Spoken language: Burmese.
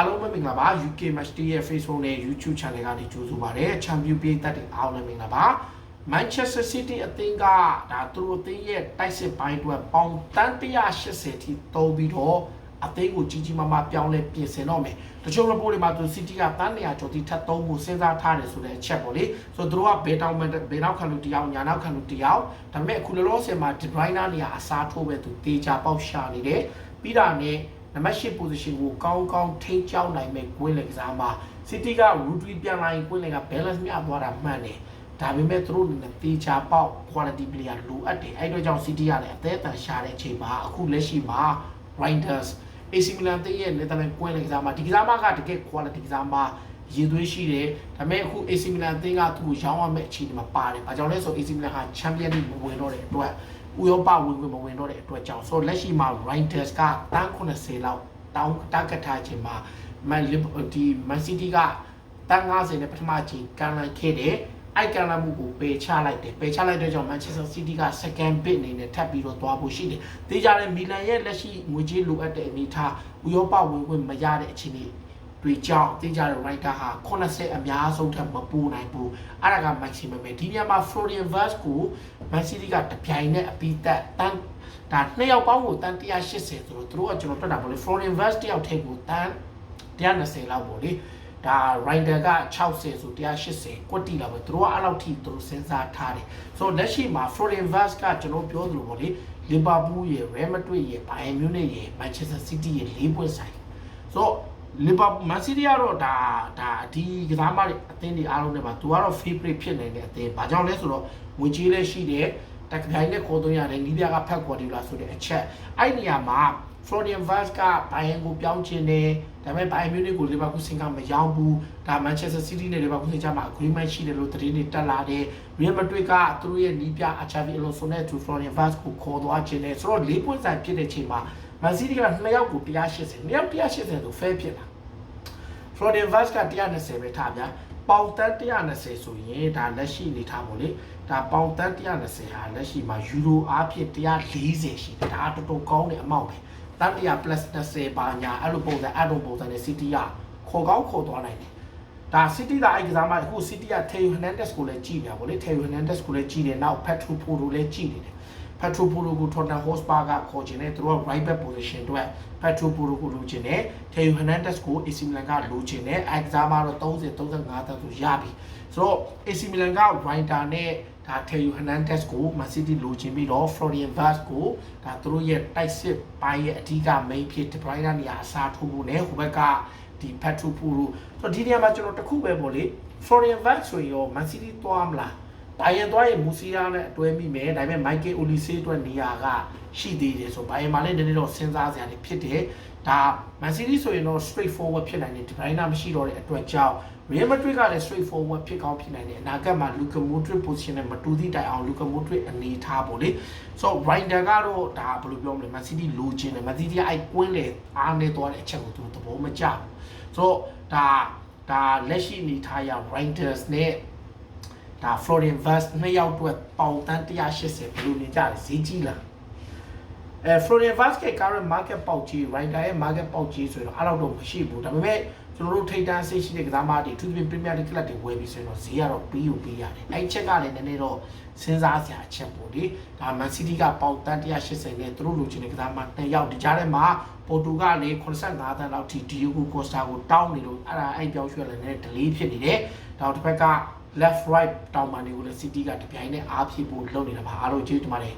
အားလုံးပဲမင်္ဂလာပါ UK Match Day ရဲ့ Facebook နဲ့ YouTube Channel ကနေကြိုဆိုပါရစေ။ Champion ပြည်သက်တွေအားလုံးလည်းမင်္ဂလာပါ။ Manchester City အသင်းကဒါသူတို့အသင်းရဲ့တိုက်စစ်ပိုင်းအတွက်ပေါင်တန်း180ထိသုံးပြီးတော့အသင်းကိုကြီးကြီးမားမားပြောင်းလဲပြင်ဆင်တော့မယ်။တချို့ report တွေမှာသူ City ကတန်း100ကျော်ထိထပ်သုံးဖို့စဉ်းစားထားတယ်ဆိုတဲ့အချက်ပေါ့လေ။ဆိုတော့သူတို့ကဘေးတောင်ဘဘေးနောက်ခံလူတယောက်ညာနောက်ခံလူတယောက်ဒါပေမဲ့အခုလောလောဆယ်မှာ De Bruyne နေရာအစားထိုးပဲသူတေချာပေါက်ရှာနေတယ်။ပြီးတာနဲ့ နံပါတ်၈ position ကိုကောင်းကောင်းထိန်းကျောင်းနိုင်မဲ့ကွင်းလက်ကစားမှာ City က Rodri ပြန်လာရင်ကွင်းလက်က balance မြသွားတာမှန်တယ်ဒါပေမဲ့သူတို့အနေနဲ့တေချာပေါက် quality player လိုအပ်တယ်အဲ့တော့ကြောင့် City ကလည်းအသေးအတန်ရှာတဲ့အချိန်မှာအခုလက်ရှိမှာ Reinders AC Milan တဲ့ရဲ့ Netherlands ကွင်းလက်ကစားမှာဒီကစားမကတကယ် quality ကစားမှာရည်သွေးရှိတယ်ဒါပေမဲ့အခု AC Milan အသင်းကသူ့ကိုရောင်းရမယ့်အခြေအနေမှာပါတယ်။ဘာကြောင့်လဲဆို AC Milan က Champions League မဝင်တော့တဲ့အတွက် ဥရောပဝင်ဝင်မဝင်တော့တဲ့အတွက်ကြောင့်ဆိုတော့လက်ရှိမှာ Reinders ကတန်း80လောက်တောင်းတက်ကထားခြင်းမှာ Man Liverpool ဒီ Man City ကတန်း90နဲ့ပထမချိန်ကန်လိုက်ခဲ့တယ်အိုက်ကန်လာမှုကိုပယ်ချလိုက်တယ်ပယ်ချလိုက်တဲ့ကြောင့် Manchester City က second bid အနေနဲ့ထပ်ပြီးတော့သွားဖို့ရှိတယ်။တေးကြတဲ့မီလန်ရဲ့လက်ရှိငွေကြေးလိုအပ်တဲ့အနေအထားဥရောပဝင်ဝင်မရတဲ့အခြေအနေ တွေကြောင့်တေးကြတဲ့ writer ဟာ80အများဆုံးထပ်မပူနိုင်ဘူး။အဲ့ဒါက maximum ပဲဒီနေရာမှာ Florian Wirtz ကို Man City ကတပြိုင်နက်အပြီးသက်တန်းဒါနှစ်ယောက်ပေါင်းကိုတန်း180ဆိုတော့သူတို့ကကျွန်တော်တွက်တာပေါ့လေ Florian Wirtz တယောက်ထည့်ကိုတန်း120လောက်ပေါ့လေဒါ rider က60ဆို180ကွက်တီလောက်ပဲသူတို့ကအဲ့လောက်ထိသူတို့စဉ်းစားထားတယ်ဆိုတော့လက်ရှိမှာ Florian Wirtz ကကျွန်တော်ပြောသလိုပေါ့လေ Liverpool ရဲ့ Real Madrid ရဲ့ Bayern Munich ရဲ့ Manchester City ရဲ့၄ပွဲဆိုင်ဆိုတော့ Liverpool Man City ကတော့ဒါဒါဒီကစားမတွေအသင်းတွေအားလုံးတွေမှာသူကတော့ favorite ဖြစ်နေတဲ့အသင်းဘာကြောင့်လဲဆိုတော့ငွေကြေးလည်းရှိတယ်တက္ကသိုလ်နဲ့ခေါ်သွင်းရတယ်နီးပြကဖက်ကွာဒီလာဆိုတဲ့အချက်အဲ့နေရာမှာ Florian Wirtz ကဘိုင်ယန်ကိုပြောင်းချင်တယ်ဒါပေမဲ့ဘိုင်ယန်မြူနစ်ကိုလီဗာပူးဆင်ကမရောက်ဘူးဒါ Manchester City နဲ့လီဗာပူးဆင်ကြမှာ agreement ရှိတယ်လို့သတင်းတွေတက်လာတယ် Real Madrid ကသူတို့ရဲ့နီးပြ Xavi Alonso နဲ့ Florian Wirtz ကိုခေါ်သွားခြင်းတယ်ဆိုတော့၄ပွင့်ဆိုင်ဖြစ်တဲ့ချိန်မှာ Man City က2ယောက်ကို180 2ယောက်180ဆို fair ဖြစ်လာ Florian Wirtz က120ပဲထားဗျာပေါင်တန်း120ဆိုရင်ဒါလက်ရှိနေထားပေါ့လေဒါပေါင်တန်း120ဟာလက်ရှိမှာယူရိုအားဖြင့်140ရှိတယ်ဒါတော်တော်ကောင်းတဲ့အမောင့်ပဲတန်း100 plus 20ပါညာအဲ့လိုပုံစံအဲ့လိုပုံစံနဲ့ City ကခေါ်ကောင်းခေါ်သွားနိုင်တယ်ဒါ City ကအဲ့ကစားမအခု City က Theo Hernandez ကိုလည်းကြည့်နေပါဗောလေ Theo Hernandez ကိုလည်းကြည့်နေနောက် Petro Porro လည်းကြည့်နေတယ် Petro Porro ကို Tottenham Hotspur ကခေါ်ချင်တယ်သူတို့က right back position အတွက် Petro Porro ကိုလိုချင်တယ် Theo Hernandez ကို AC Milan ကလိုချင်တယ်အဲ့ကစားမတော့30 35တန်းဆိုရပြီဆိုတော့ AC Milan က Rider နဲ့ဒါ Theo Hernandez ကို Man City လိုချင်ပြီးတော့ Florian Wirtz ကိုဒါသူတို့ရဲ့တိုက်စစ်ပိုင်းရဲ့အဓိက main ဖြစ် De Bruyne နေရာအစားထိုးဖို့နဲ့ဟိုဘက်ကဒီ Petro Porro ဆိုတော့ဒီနေရာမှာကျွန်တော်တခုပဲပေါ့လေ Florian Wirtz ဆိုရင်ရော Man City သွားမလား ဘိုင်ယန်သွားရင်မူစီယာနဲ့အတွဲမိမယ်ဒါပေမဲ့မိုက်ကယ်အိုလီဆေးအတွက်နေရာကရှိသေးတယ်ဆိုဘိုင်ယန်မှာလည်းနည်းနည်းတော့စဉ်းစားစရာတွေဖြစ်တယ်ဒါမန်စီးတီးဆိုရင်တော့ straight forward ဖြစ်နိုင်တယ်ဒီဘိုင်နာမရှိတော့တဲ့အတွက်ကြောင့် Real Madrid ကလည်း straight forward ဖြစ်ကောင်းဖြစ်နိုင်တယ်အနာဂတ်မှာ Luka Modric position နဲ့မတူသည့်တိုင်အောင် Luka Modric အနေထားပေါ့လေဆိုတော့ Rinder ကတော့ဒါဘယ်လိုပြောမလဲ Man City လိုချင်တယ် Man City ကအဲ့ကွင်းလေအားနေသွားတဲ့အချက်ကိုသူသဘောမကျဘူးဆိုတော့ဒါဒါလက်ရှိအနေထားရ Rinders နဲ့ ဒါ Florian Wirtz နှစ်ယောက်အတွက်ပေါင်တန်း180ဘယ်လိုနေကြလဲဈေးကြီးလားအဲ Florian Wirtz က current market ပေါက်ကြီး Rider ရဲ့ market ပေါက်ကြီးဆိုတော့အဲ့လောက်တော့မရှိဘူးဒါပေမဲ့ကျွန်တော်တို့ထိတ်တန်းစိတ်ရှိတဲ့ကစားမတွေသူပြင် Premier League ကလပ်တွေဝယ်ပြီးဆိုရင်တော့ဈေးကတော့ပြီးယူပြီးရတယ်အဲ့ချက်ကလည်းနည်းနည်းတော့စဉ်းစားစရာအချက်ပေါ့လေဒါ Man City ကပေါင်တန်း180နဲ့သူတို့လိုချင်တဲ့ကစားမနှစ်ယောက်ဒီကြားထဲမှာပေါ်တူကလည်း85တန်းလောက်ထိ Diogo Costa ကိုတောင်းနေလို့အဲ့ဒါအဲ့ပြောင်းရွှေ့လည်းနည်းနည်း delay ဖြစ်နေတယ်ဒါတော့တစ်ဖက်က left right တောင်ပန်တွေကိုလည်း City ကတပြိုင်နက်အားဖြည့်ဖို့လုပ်နေတာပါအားလုံးကျေးဇူးတင်ပါတယ်